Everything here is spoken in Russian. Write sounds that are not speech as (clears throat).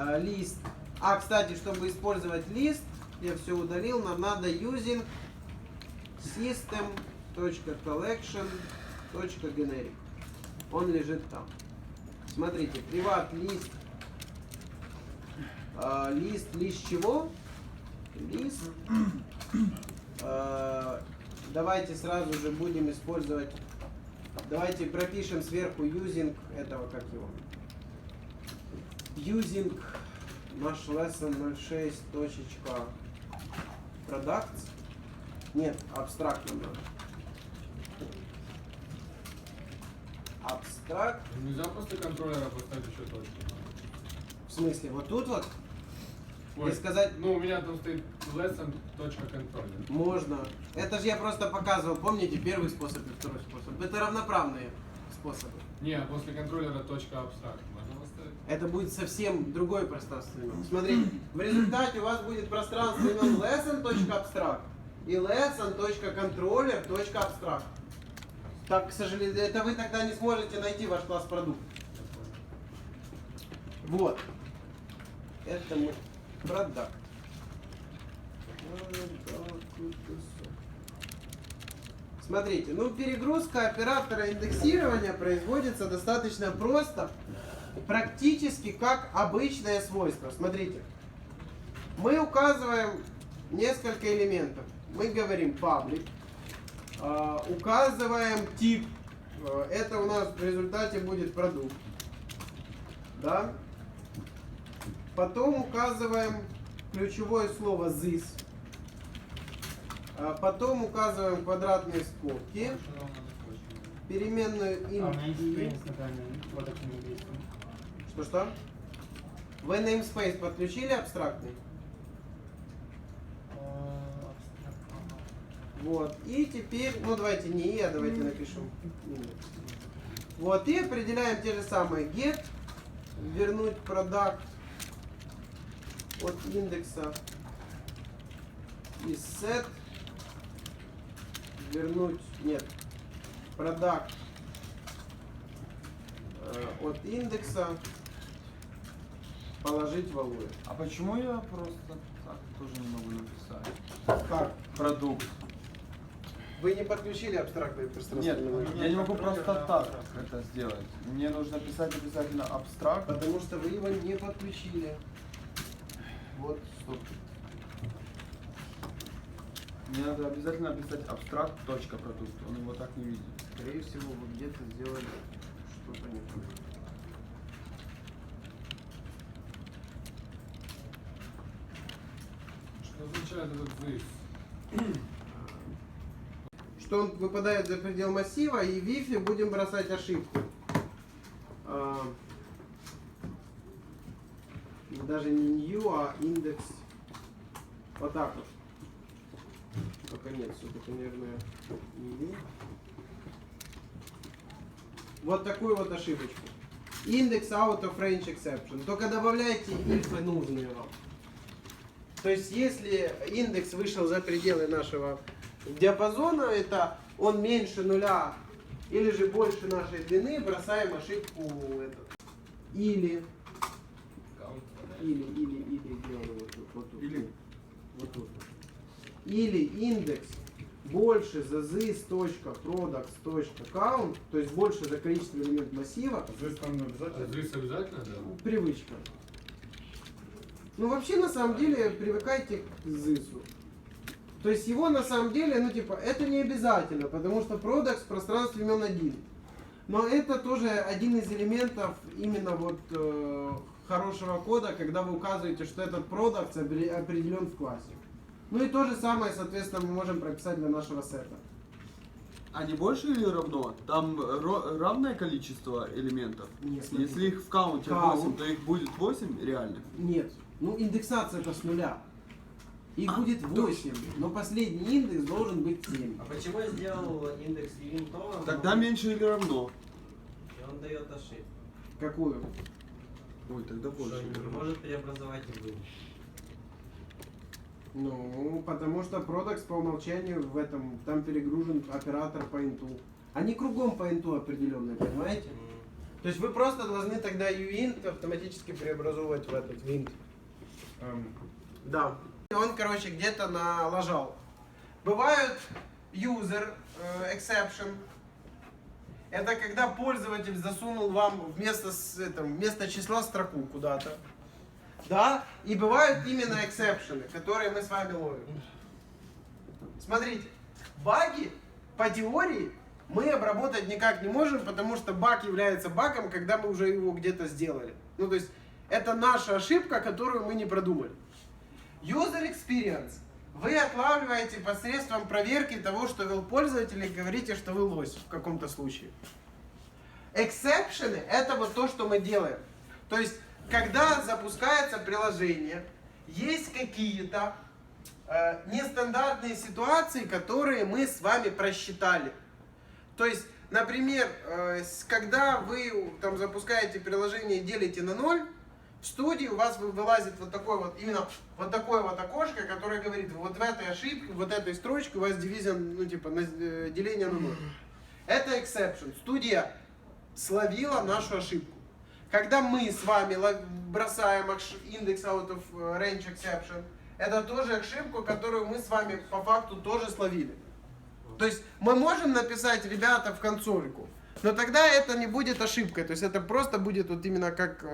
А, лист. А, кстати, чтобы использовать лист, я все удалил, нам надо using system.collection.generic. Он лежит там. Смотрите, приват лист. А, лист, лист чего? Лист. А, давайте сразу же будем использовать. Давайте пропишем сверху using этого как его. Using наш lesson 06 точечка products. Нет, абстракт нам надо. Абстракт. Нельзя после контроллера поставить еще точку. В смысле, вот тут вот Ой, И сказать- Ну, у меня там стоит lesson.controller. можно. Это же я просто показывал, помните, первый способ и второй способ. Это равноправные способы. Не, а после контроллера точка абстракт. Это будет совсем другое пространство имен. (clears throat) Смотрите, в результате у вас будет пространство имен lesson.abstract и lesson.controller.abstract. Так, к сожалению, это вы тогда не сможете найти ваш класс продукт. Я понял. Вот. Это мы продакт. Смотрите, ну перегрузка оператора индексирования производится достаточно просто, практически как обычное свойство. Смотрите, мы указываем несколько элементов. Мы говорим public, а, указываем тип, А, это у нас в результате будет продукт. Да? Потом указываем ключевое слово this. А Потом указываем квадратные скобки, переменную А int. Принц, например, вот таким действием. Что что? Вы namespace подключили абстрактный? Вот. И теперь, ну давайте не и, а давайте индекс. Вот. И определяем те же самые get, вернуть продукт от индекса и set, вернуть, нет, продукт от индекса, положить в алуэ. А почему я просто так тоже не могу написать? Как? Продукт. Вы не подключили абстрактное пространство? Нет, я не могу просто так это сделать. Мне нужно писать обязательно абстракт. Потому что вы его не подключили. Вот. Стоп. Мне надо обязательно написать абстракт точка продукт. Он его так не видит. Скорее всего, вы где-то сделали. Что означает этот this? Что он выпадает за предел массива, и в ифе будем бросать ошибку. А, даже не new, а индекс. Вот так вот. Только нет, все-таки, наверное, не new. Вот такую вот ошибочку. Индекс out of range exception. Только добавляйте ифы нужные вам. То есть, если индекс вышел за пределы нашего диапазона, это он меньше нуля или же больше нашей длины, бросаем ошибку этот. Или, или, или, или, он вот вот тут. Или? Вот тут. Или индекс больше за this.products.count, то есть больше за количество элементов массива, This там обязательно? This обязательно, да? привычка. Ну вообще на самом деле привыкайте к зысу. То есть его на самом деле, ну типа, это не обязательно, потому что продакт в пространстве имен один. Но это тоже один из элементов именно вот э, хорошего кода, когда вы указываете, что этот продукт определен в классе. Ну и то же самое, соответственно, мы можем прописать для нашего сета. А не больше или равно? Там равное количество элементов. Нет. Если их в каунте Каунт. 8, то их будет 8 реально. Нет. Ну индексация это с нуля. Их А, будет 8, но последний индекс должен быть 7. А почему я сделал индекс юнитовым? Тогда меньше или равно? И он дает ошибку. Какую? Ой, тогда больше. может преобразовать и вы. Ну, потому что продакт по умолчанию в этом, там перегружен оператор по инту. Они кругом по инту определенные, понимаете? То есть вы просто должны тогда uint автоматически преобразовывать в этот винт. Эм, Да. Он, короче, где-то налажал. Бывают user э, exception. Это когда пользователь засунул вам вместо, с, этом, вместо числа строку куда-то. Да, и бывают именно эксепшены, которые мы с вами ловим. Смотрите, баги по теории мы обработать никак не можем, потому что баг является багом, когда мы уже его где-то сделали. Ну, то есть, это наша ошибка, которую мы не продумали. User experience. Вы отлавливаете посредством проверки того, что вел пользователь, и говорите, что вы лось в каком-то случае. Эксепшены – это вот то, что мы делаем. То есть, когда запускается приложение, есть какие-то э, нестандартные ситуации, которые мы с вами просчитали. То есть, например, э, когда вы там запускаете приложение и делите на ноль, в студии у вас вы- вылазит вот такое вот, именно вот такое вот окошко, которое говорит, вот в этой ошибке, вот этой строчке у вас дивизион, ну типа, на- э, деление на ноль. Это exception. Студия словила нашу ошибку. Когда мы с вами бросаем индекс out of э, range exception, это тоже ошибку, которую мы с вами по факту тоже словили. То есть мы можем написать, ребята, в консольку, но тогда это не будет ошибкой. То есть это просто будет вот именно как э,